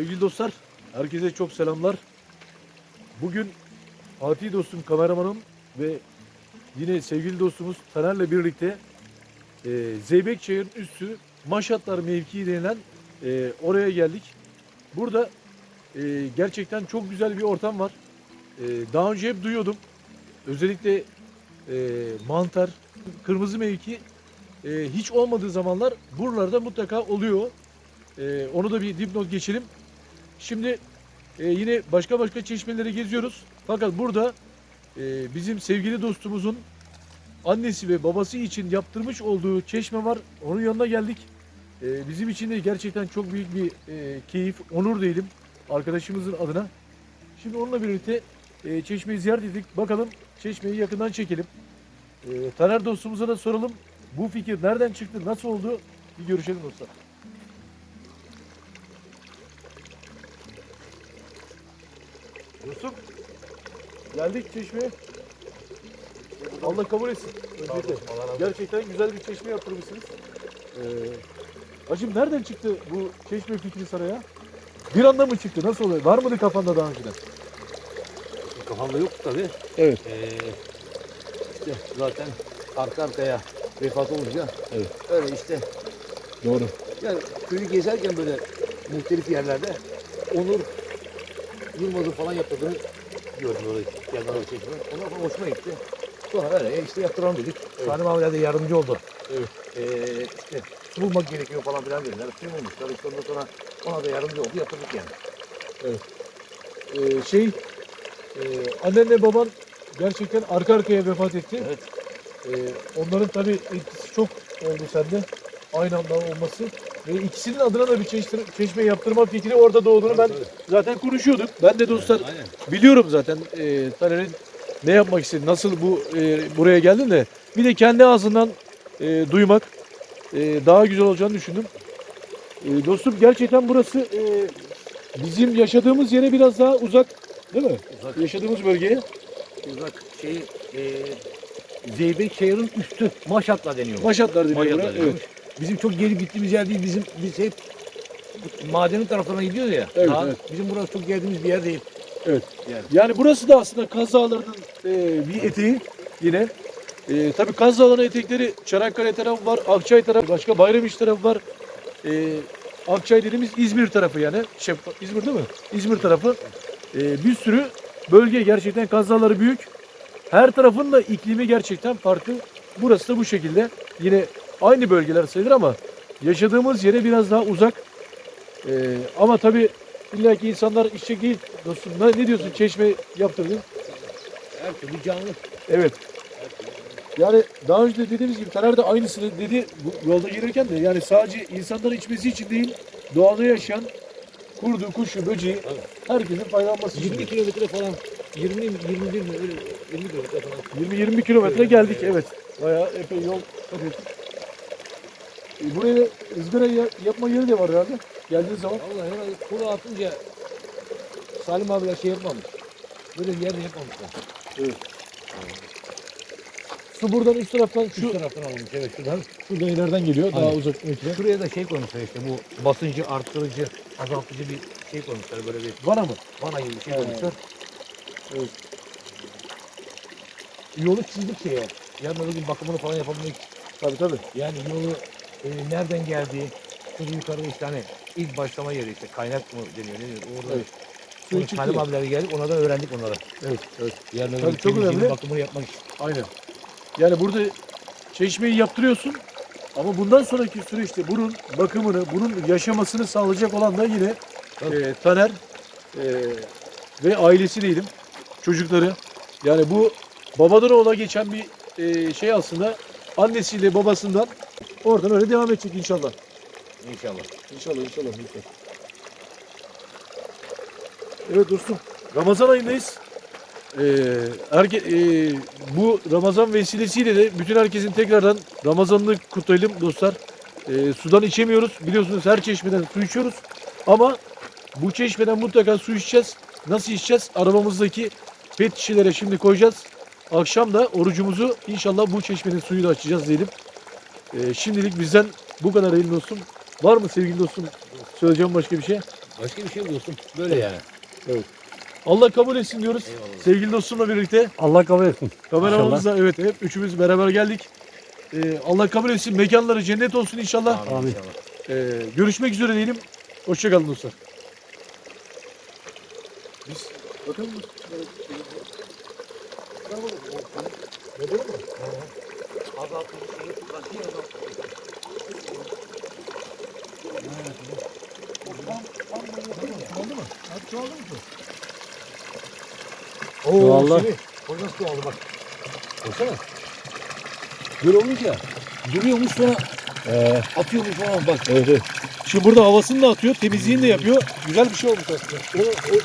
Sevgili dostlar, herkese çok selamlar. Bugün Fatih dostum kameramanım ve yine sevgili dostumuz Taner'le birlikte e, Zeybekçayır'ın üstü Maşatlar mevkii denilen e, oraya geldik. Burada e, gerçekten çok güzel bir ortam var. E, daha önce hep duyuyordum. Özellikle e, mantar, kırmızı mevki e, hiç olmadığı zamanlar buralarda mutlaka oluyor. E, onu da bir dipnot geçelim. Şimdi e, yine başka başka çeşmeleri geziyoruz. Fakat burada e, bizim sevgili dostumuzun annesi ve babası için yaptırmış olduğu çeşme var. Onun yanına geldik. E, bizim için de gerçekten çok büyük bir e, keyif, onur diyelim arkadaşımızın adına. Şimdi onunla birlikte e, çeşmeyi ziyaret ettik. Bakalım çeşmeyi yakından çekelim. E, Taner dostumuza da soralım. Bu fikir nereden çıktı, nasıl oldu? Bir görüşelim dostlar. Dostum, geldik çeşmeye. Allah kabul etsin. Öncelikle. Gerçekten güzel bir çeşme yaptırmışsınız. Ee, hacım nereden çıktı bu çeşme fikri sana ya? Bir anda mı çıktı? Nasıl oluyor? Var mıydı kafanda daha önceden? Kafamda yok tabii. Evet. Ee, işte zaten arka arkaya vefat olunca Evet. öyle işte Doğru. yani köyü gezerken böyle muhtelif yerlerde Onur Yılmaz'ın falan yaptırdığını gördüm orayı. Yerden oraya çekme. Ondan sonra hoşuma gitti. Sonra öyle e, işte yaptıralım dedik. Evet. Salim abiler de yardımcı oldu. Evet. Ee, işte su bulmak gerekiyor falan filan dediler. Suyu bulmuşlar. İşte ondan sonra ona da yardımcı oldu. Yaptırdık yani. Ee, şey, e, annenle baban gerçekten arka arkaya vefat etti. Evet. Ee, onların tabii etkisi çok oldu sende. Aynı anda olması. Ve ikisinin adına da bir çeşme, çeşme yaptırma fikri orada doğduğunu ben zaten konuşuyorduk. Ben de dostlar biliyorum zaten e, Taner'in ne yapmak istediğini, nasıl bu e, buraya geldin de bir de kendi ağzından e, duymak e, daha güzel olacağını düşündüm. E, dostum gerçekten burası e, bizim yaşadığımız yere biraz daha uzak değil mi? Uzak. Yaşadığımız bölgeye. Uzak şey e, Zeybek şehrin üstü Maşatla deniyor. Maşatlar deniyor Maşatla buraya. deniyormuş. Evet. Bizim çok gelip gittiğimiz yer değil. Bizim biz hep madenin taraflarına gidiyoruz ya. Evet, Daha evet. Bizim burası çok geldiğimiz bir yer değil. Evet. Yani. Yani burası da aslında Kaz Dağları'nın e, bir eteği yine. E, tabii Kaz Dağları'nın etekleri Çanakkale tarafı var, Akçay tarafı, başka Bayramiç tarafı var. E, Akçay dediğimiz İzmir tarafı yani. Şey, İzmir değil mi? İzmir tarafı. E, bir sürü bölge gerçekten Kaz Dağları büyük. Her tarafın da iklimi gerçekten farklı. Burası da bu şekilde. Yine aynı bölgeler sayılır ama yaşadığımız yere biraz daha uzak. E, ama tabii İlla ki insanlar işçi değil dostum. Ne, ne diyorsun? Çeşme yaptırdın. Her türlü canlı. Evet. Yani daha önce de dediğimiz gibi Taner de aynısını dedi bu yolda gelirken de yani sadece insanların içmesi için değil doğada yaşayan kurdu, kuşu, böceği herkesin faydalanması için. 20 kilometre falan 20 21 mi öyle 20 kilometre falan. 20-20 kilometre geldik evet. Bayağı epey yol kat ettik. E, buraya da ızgara ya- yapma yeri de var herhalde. Geldiğin zaman. Vallahi herhalde kuru atınca Salim abiler şey yapmamış. Böyle bir yerde yapmamışlar. Su buradan üst taraftan Şu şu taraftan alınmış evet şuradan. şuradan ileriden geliyor. Daha Aynen. uzak metre. Şuraya da şey koymuşlar işte bu basıncı arttırıcı, azaltıcı bir şey koymuşlar böyle bir Vana mı? vana gibi bir şey koymuşlar. Evet. Yolu çizdik şeye. Yarın öbür gün bakımını falan yapabilmek. Tabii tabii. Yani yolu e, nereden geldiği, şurada yukarıda işte hani ilk başlama yeri işte kaynak mı deniyor ne deniyor orada. Evet. Suyu Suyu Salim çıktı. abiler geldik onlardan öğrendik onları. Evet, evet. Öbür Tabii çok önemli. bakımını yapmak için. Aynen. Yani burada çeşmeyi yaptırıyorsun ama bundan sonraki süreçte bunun bakımını, bunun yaşamasını sağlayacak olan da yine e, Taner e, ve ailesi diyelim. Çocukları. Yani bu babadan oğula geçen bir e, şey aslında annesiyle babasından oradan öyle devam edecek inşallah. İnşallah. İnşallah inşallah. inşallah. Evet dostum. Ramazan ayındayız. Ee, herke, ee, bu Ramazan vesilesiyle de bütün herkesin tekrardan Ramazan'ını kutlayalım dostlar. Ee, sudan içemiyoruz. Biliyorsunuz her çeşmeden su içiyoruz. Ama bu çeşmeden mutlaka su içeceğiz. Nasıl içeceğiz? Arabamızdaki pet şişelere şimdi koyacağız. Akşam da orucumuzu inşallah bu çeşmenin suyuyla açacağız diyelim. Ee, şimdilik bizden bu kadar Eylül dostum. Var mı sevgili dostum? Söyleyeceğim başka bir şey? Başka bir şey dostum. Böyle yani. Allah kabul etsin diyoruz. Eyvallah. Sevgili dostumla birlikte Allah kabul etsin. kameramızla evet hep üçümüz beraber geldik. Ee, Allah kabul etsin. Mekanları cennet olsun inşallah. Amin. Amin. inşallah. Ee, görüşmek üzere diyelim. Hoşçakalın dostlar. Biz bakalım. Oo, Vallahi. Semih, O nasıl oldu bak. Baksana. Böyle olunca duruyormuş sonra Ee, atıyormuş falan bak. Evet, evet. Şimdi burada havasını da atıyor, temizliğini de yapıyor. Güzel bir şey olmuş aslında. O, o,